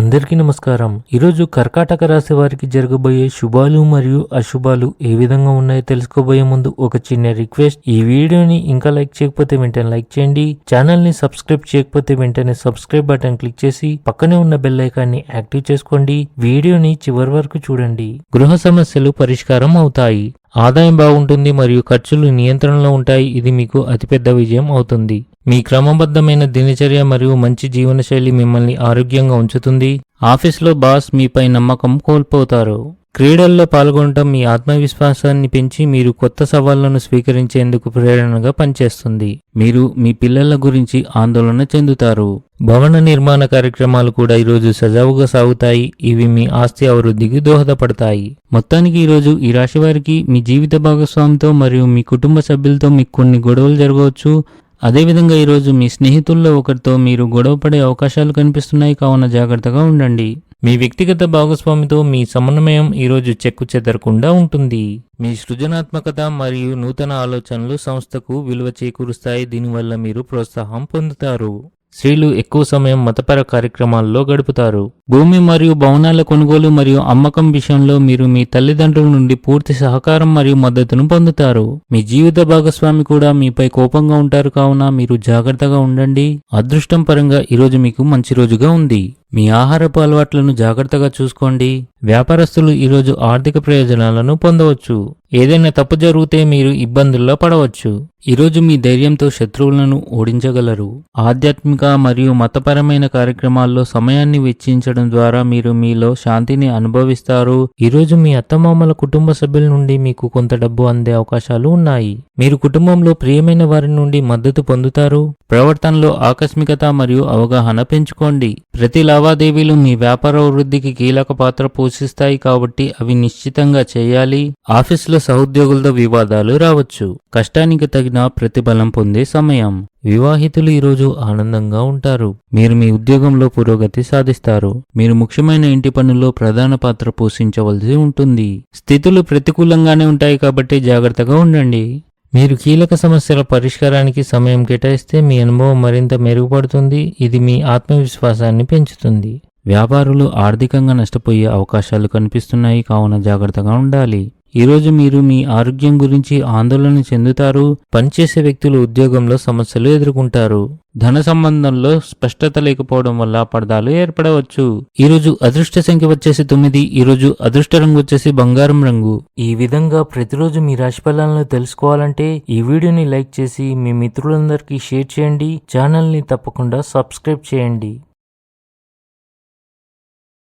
అందరికీ నమస్కారం. ఈరోజు కర్కాటక రాశి వారికి జరగబోయే శుభాలు మరియు అశుభాలు ఏ విధంగా ఉన్నాయో తెలుసుకోబోయే ముందు ఒక చిన్న రిక్వెస్ట్. ఈ వీడియోని ఇంకా లైక్ చేయకపోతే వెంటనే లైక్ చేయండి. ఛానల్ని సబ్స్క్రైబ్ చేయకపోతే వెంటనే సబ్స్క్రైబ్ బటన్ క్లిక్ చేసి పక్కనే ఉన్న బెల్ ఐకాన్ని యాక్టివ్ చేసుకోండి. వీడియోని చివరి వరకు చూడండి. గృహ సమస్యలు పరిష్కారం అవుతాయి. ఆదాయం బాగుంటుంది మరియు ఖర్చులు నియంత్రణలో ఉంటాయి. ఇది మీకు అతిపెద్ద విజయం అవుతుంది. మీ క్రమబద్ధమైన దినచర్య మరియు మంచి జీవనశైలి మిమ్మల్ని ఆరోగ్యంగా ఉంచుతుంది. ఆఫీస్లో బాస్ మీపై నమ్మకం కోల్పోతారు. క్రీడల్లో పాల్గొనడం మీ ఆత్మవిశ్వాసాన్ని పెంచి మీరు కొత్త సవాళ్ళను స్వీకరించేందుకు ప్రేరణగా పనిచేస్తుంది. మీరు మీ పిల్లల గురించి ఆందోళన చెందుతారు. భవన నిర్మాణ కార్యక్రమాలు కూడా ఈరోజు సజావుగా సాగుతాయి. ఇవి మీ ఆస్తి అభివృద్ధికి దోహదపడతాయి. మొత్తానికి ఈరోజు ఈ రాశి వారికి మీ జీవిత భాగస్వామితో మరియు మీ కుటుంబ సభ్యులతో మీకు కొన్ని గొడవలు జరగవచ్చు. అదేవిధంగా ఈరోజు మీ స్నేహితుల్లో ఒకరితో మీరు గొడవపడే అవకాశాలు కనిపిస్తున్నాయి కావున జాగ్రత్తగా ఉండండి. మీ వ్యక్తిగత భాగస్వామితో మీ సమన్వయం ఈరోజు చెక్కు చెదరకుండా ఉంటుంది. మీ సృజనాత్మకత మరియు నూతన ఆలోచనలు సంస్థకు విలువ చేకూరుస్తాయి. దీనివల్ల మీరు ప్రోత్సాహం పొందుతారు. స్త్రీలు ఎక్కువ సమయం మతపర కార్యక్రమాల్లో గడుపుతారు. భూమి మరియు భవనాల కొనుగోలు మరియు అమ్మకం విషయంలో మీరు మీ తల్లిదండ్రుల నుండి పూర్తి సహకారం మరియు మద్దతును పొందుతారు. మీ జీవిత భాగస్వామి కూడా మీపై కోపంగా ఉంటారు కావున మీరు జాగ్రత్తగా ఉండండి. అదృష్టం పరంగా ఈరోజు మీకు మంచి రోజుగా ఉంది. మీ ఆహారపు అలవాట్లను జాగ్రత్తగా చూసుకోండి. వ్యాపారస్తులు ఈరోజు ఆర్థిక ప్రయోజనాలను పొందవచ్చు. ఏదైనా తప్పు జరిగితే మీరు ఇబ్బందుల్లో పడవచ్చు. ఈరోజు మీ ధైర్యంతో శత్రువులను ఓడించగలరు. ఆధ్యాత్మిక మరియు మతపరమైన కార్యక్రమాల్లో సమయాన్ని వెచ్చించడం ద్వారా మీరు మీలో శాంతిని అనుభవిస్తారు. ఈరోజు మీ అత్తమామల కుటుంబ సభ్యుల నుండి మీకు కొంత డబ్బు అందే అవకాశాలు ఉన్నాయి. మీరు కుటుంబంలో ప్రియమైన వారి నుండి మద్దతు పొందుతారు. ప్రవర్తనలో ఆకస్మికత మరియు అవగాహన పెంచుకోండి. ప్రతి లావాదేవీలు మీ వ్యాపార వృద్ధికి కీలక పాత్ర పోషిస్తాయి కాబట్టి అవి నిశ్చితంగా చేయాలి. ఆఫీసులో సహోద్యోగులతో వివాదాలు రావచ్చు. కష్టానికి తగిన ప్రతిఫలం పొందే సమయం. వివాహితులు ఈరోజు ఆనందంగా ఉంటారు. మీరు మీ ఉద్యోగంలో పురోగతి సాధిస్తారు. మీరు ముఖ్యమైన ఇంటి పనుల్లో ప్రధాన పాత్ర పోషించవలసి ఉంటుంది. స్థితులు ప్రతికూలంగానే ఉంటాయి కాబట్టి జాగ్రత్తగా ఉండండి. మీరు కీలక సమస్యల పరిష్కారానికి సమయం కేటాయిస్తే మీ అనుభవం మరింత మెరుగుపడుతుంది. ఇది మీ ఆత్మవిశ్వాసాన్ని పెంచుతుంది. వ్యాపారులు ఆర్థికంగా నష్టపోయే అవకాశాలు కనిపిస్తున్నాయి. కావున జాగ్రత్తగా ఉండాలి. ఈరోజు మీరు మీ ఆరోగ్యం గురించి ఆందోళన చెందుతారు పనిచేసే వ్యక్తులు ఉద్యోగంలో సమస్యలు ఎదుర్కొంటారు. ధన సంబంధంలో స్పష్టత లేకపోవడం వల్ల పడదాలు ఏర్పడవచ్చు. ఈరోజు అదృష్ట సంఖ్య వచ్చేసి తొమ్మిది ఈరోజు అదృష్ట రంగు వచ్చేసి బంగారం రంగు. ఈ విధంగా ప్రతిరోజు మీ రాశి ఫలాలను తెలుసుకోవాలంటే ఈ వీడియోని లైక్ చేసి మీ మిత్రులందరికీ షేర్ చేయండి ఛానల్ని తప్పకుండా సబ్స్క్రైబ్ చేయండి.